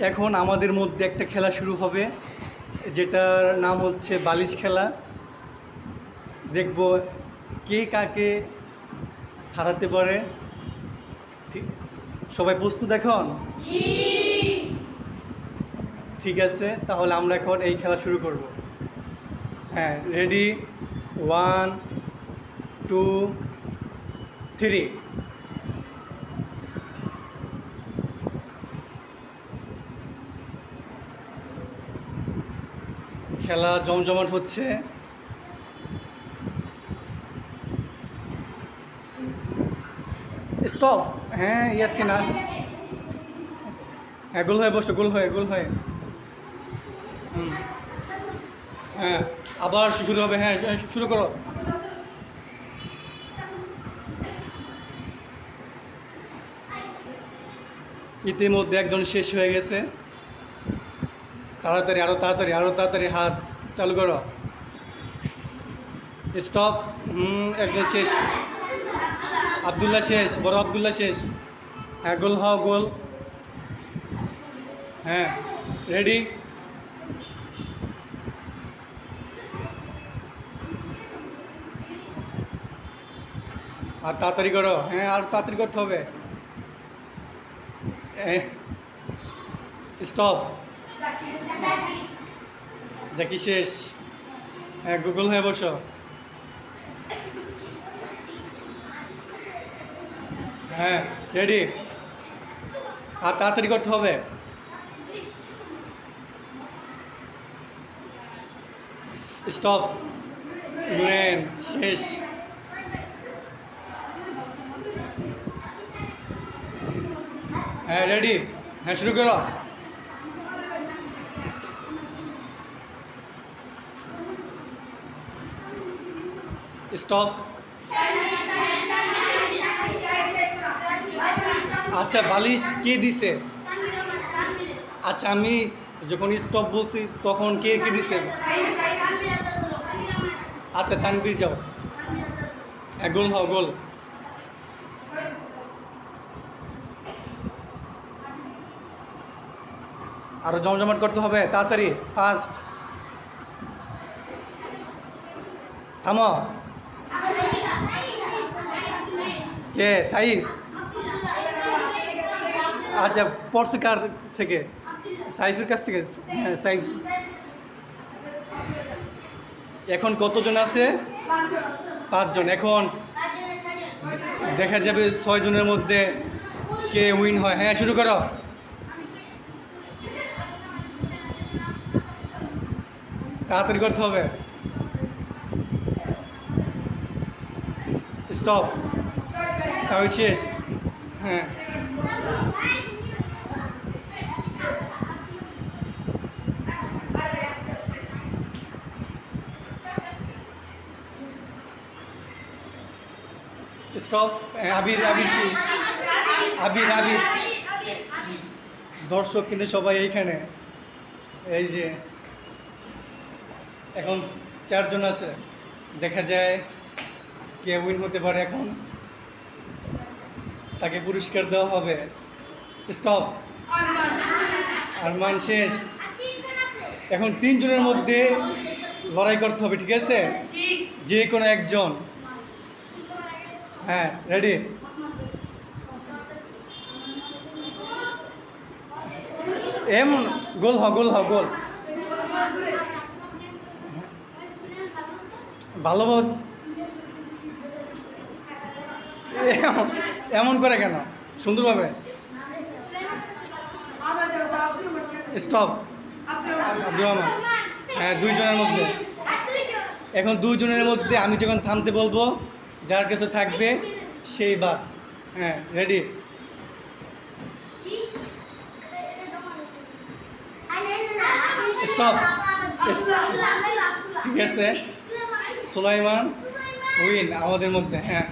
এখন আমাদের মধ্যে একটা খেলা শুরু হবে যেটার নাম হচ্ছে বালিশ খেলা। দেখব কে কাকে হারাতে পারে। ঠিক সবাই প্রস্তুত এখন? ঠিক আছে তাহলে আমরা এখন এই খেলা শুরু করব। হ্যাঁ রেডি ওয়ান টু থ্রি খেলা জমজমাট হচ্ছে। স্টপ হ্যাঁ ইয়াস না হ্যাঁ গোল হয়ে, বসো, গোল হয়ে গোল হয়ে। হুম। হ্যাঁ আবার শুরু হবে হ্যাঁ শুরু করো। ইতিমধ্যে একজন শেষ হয়ে গেছে। তাড়াতাড়ি আরও তাড়াতাড়ি আরও তাড়াতাড়ি হাত চালু করো। স্টপ হুম, একজন শেষ। আবদুল্লাহ শেষ, বড় আবদুল্লাহ শেষ। হ্যাঁ গোল হও, গোল। হ্যাঁ রেডি আর তাড়াতাড়ি করো। হ্যাঁ আর তাড়াতাড়ি করতে হবে। স্টপ জ্যাকি, শেষ। হ্যাঁ গুগল হয়ে বসো। হ্যাঁ রেডি। আর তাড়াতাড়ি করতে হবে। স্টপ। নুরেন শেষ। হ্যাঁ রেডি। হ্যাঁ শুরু করো। স্টপ। আচ্ছা বালিশ কে দিছে? আচ্ছা আমি যখন স্টপ বলছি, তখন কে কে দিছে? আচ্ছা তানবির যাও। গোল হও, গোল। আরও জমজমাট করতে হবে, তাড়াতাড়ি, ফাস্ট। থামো। কে, সাইফ? আচ্ছা পড়ছে কার থেকে? সাইফের কাছ থেকে? হ্যাঁ সাইফ। এখন কতজন আছে? পাঁচজন। এখন দেখা যাবে ছয়জনের মধ্যে কে উইন হয়। হ্যাঁ শুরু করো। তাড়াতাড়ি করতে হবে। স্টপ। তাহলে শেষ। হ্যাঁ। স্টপ আবির আবির আবির আবির দর্শক কিন্তু সবাই এইখানে। এই যে, এখন চারজন আছে। দেখা যায় কে উইন হতে পারে এখন। তাকে পুরস্কার দেওয়া হবে। স্টপ আরমান শেষ। এখন তিনজনের মধ্যে লড়াই করতে হবে, ঠিক আছে? যে কোনো একজন। হ্যাঁ রেডি এম, গোল হ গোল হ গোল। ভালোভাবে এমন- করে কেন? সুন্দরভাবে? স্টপ হ্যাঁ দুইজনের মধ্যে। এখন দুইজনের মধ্যে আমি যখন থামতে বলব, যার কাছে থাকবে সেই বাদ হ্যাঁ রেডি Stop. ঠিক আছে। সুলাইমান, উইন আমাদের মধ্যে হ্যাঁ।